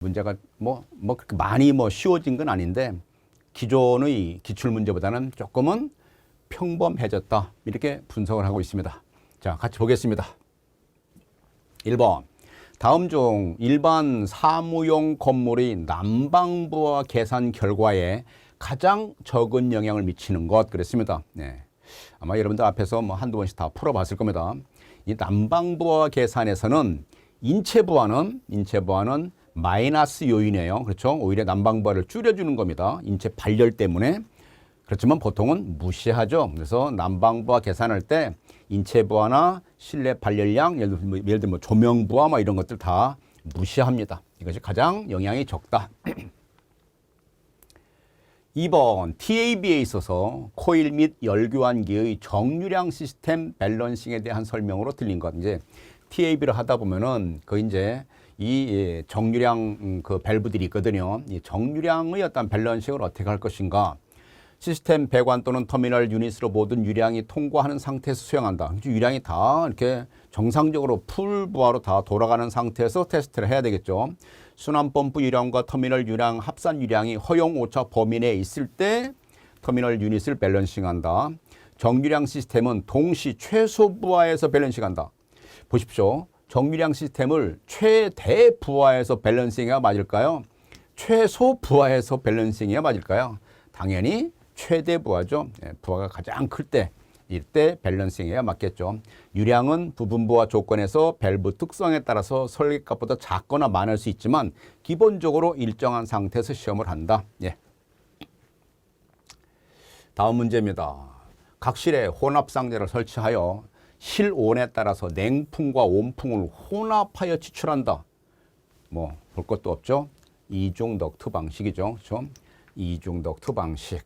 문제가 뭐, 뭐 그렇게 많이 뭐 쉬워진 건 아닌데 기존의 기출 문제보다는 조금은 평범해졌다. 이렇게 분석을 하고 있습니다. 자, 같이 보겠습니다. 1번. 다음 중 일반 사무용 건물의 난방부와 계산 결과에 가장 적은 영향을 미치는 것 그랬습니다. 네. 아마 여러분들 앞에서 뭐 한두 번씩 다 풀어봤을 겁니다. 이 난방부와 계산에서는 인체부하는 인체부하는 마이너스 요인이에요. 그렇죠? 오히려 난방부하를 줄여주는 겁니다. 인체 발열 때문에. 그렇지만 보통은 무시하죠. 그래서 난방부하 계산할 때 인체 부하나 실내 발열량, 예를 들면, 예를 들면 뭐 조명 부하 뭐 이런 것들 다 무시합니다. 이것이 가장 영향이 적다. 2번 TAB에 있어서 코일 및 열교환기의 정유량 시스템 밸런싱에 대한 설명으로 틀린 것. 이제 TAB를 하다 보면은 그 이제 이 예, 정유량 음, 그 밸브들이 있거든요. 이 정유량의 어떤 밸런싱을 어떻게 할 것인가. 시스템 배관 또는 터미널 유닛으로 모든 유량이 통과하는 상태에서 수행한다. 유량이 다 이렇게 정상적으로 풀 부하로 다 돌아가는 상태에서 테스트를 해야 되겠죠. 순환 펌프 유량과 터미널 유량, 합산 유량이 허용 오차 범위 내에 있을 때 터미널 유닛을 밸런싱한다. 정유량 시스템은 동시 최소 부하에서 밸런싱한다. 보십시오. 정유량 시스템을 최대 부하에서 밸런싱해야 맞을까요? 최소 부하에서 밸런싱해야 맞을까요? 당연히 최대 부하죠. 예, 부하가 가장 클 때, 이때 밸런싱해야 맞겠죠. 유량은 부분 부하 조건에서 밸브 특성에 따라서 설계값보다 작거나 많을 수 있지만 기본적으로 일정한 상태에서 시험을 한다. 예. 다음 문제입니다. 각실에 혼합 상자를 설치하여 실온에 따라서 냉풍과 온풍을 혼합하여 지출한다. 뭐 볼 것도 없죠. 이중 덕트 방식이죠. 그렇죠? 이중 덕트 방식.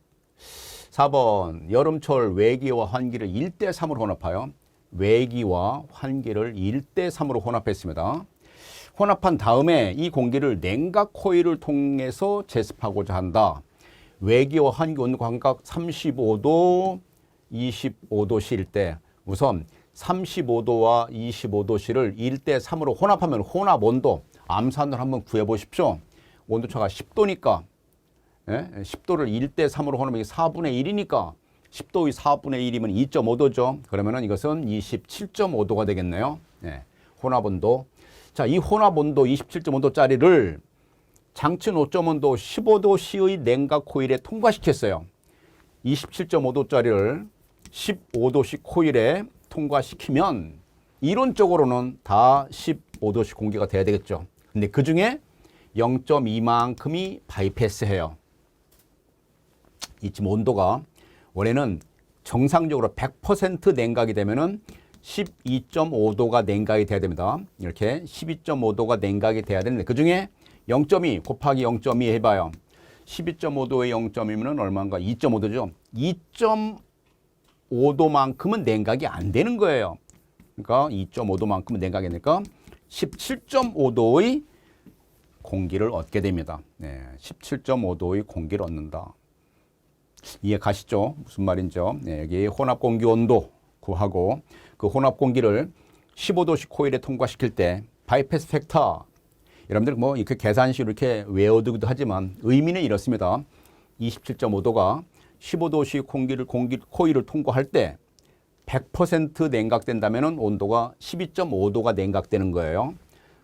4번 여름철 외기와 환기를 1대 3으로 혼합하여 외기와 환기를 1대 3으로 혼합했습니다. 혼합한 다음에 이 공기를 냉각 코일을 통해서 제습하고자 한다. 외기와 환기 온도 간각 35도, 25도씨일 때 우선 35도와 25도씨를 1대 3으로 혼합하면 혼합 온도 암산을 한번 구해 보십시오. 온도차가 10도니까 예? 10도를 1대 3으로 혼합하면 이게 4분의 1이니까 10도의 4분의 1이면 2.5도죠. 그러면은 이것은 27.5도가 되겠네요. 예. 혼합 온도. 자, 이 혼합 온도 27.5도짜리를 장치 노점 온도 15도씨의 냉각 코일에 통과시켰어요. 27.5도짜리를 15도씨 코일에 통과시키면 이론적으로는 다 15도씨 공기가 돼야 되겠죠. 근데 그 중에 0.2만큼이 바이패스해요. 이 지금 온도가 원래는 정상적으로 100% 냉각이 되면은 12.5도가 냉각이 돼야 됩니다. 이렇게 12.5도가 냉각이 돼야 되는데 그 중에 0.2 곱하기 0.2 해봐요. 12.5도에 0.2면은 얼마인가? 2.5도죠. 2.5 도만큼은 냉각이 안 되는 거예요. 그러니까 2.5도만큼은 냉각이 되니까 17.5도의 공기를 얻게 됩니다. 네, 17.5도의 공기를 얻는다. 이해 가시죠? 무슨 말인죠? 네, 여기 혼합 공기 온도 구하고 그 혼합 공기를 15도씩 코일에 통과시킬 때 바이패스 팩터 여러분들 뭐 이렇게 계산식으로 이렇게 외워두기도 하지만 의미는 이렇습니다. 27.5도가 15도씩 공기를 공기 코일을 통과할 때 100% 냉각된다면은 온도가 12.5도가 냉각되는 거예요.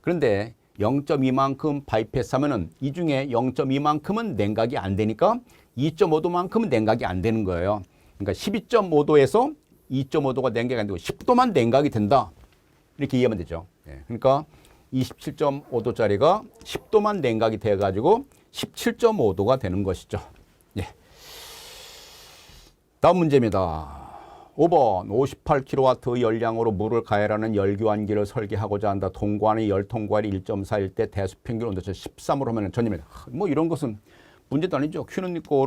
그런데 0.2만큼 바이패스 하면은 이 중에 0.2만큼은 냉각이 안 되니까 2.5도만큼은 냉각이 안 되는 거예요. 그러니까 12.5도에서 2.5도가 냉각이 안 되고 10도만 냉각이 된다. 이렇게 이해하면 되죠. 예, 그러니까 27.5도짜리가 10도만 냉각이 돼 가지고 17.5도가 되는 것이죠. 예. 다음 문제입니다. 5번 58kW 열량으로 물을 가열하는 열교환기를 설계하고자 한다. 통과하는 열 통과율이 1.4일 때 대수 평균 온도차 13으로 하면 전입니다. 뭐 이런 것은 문제도 아니죠. Q는 있고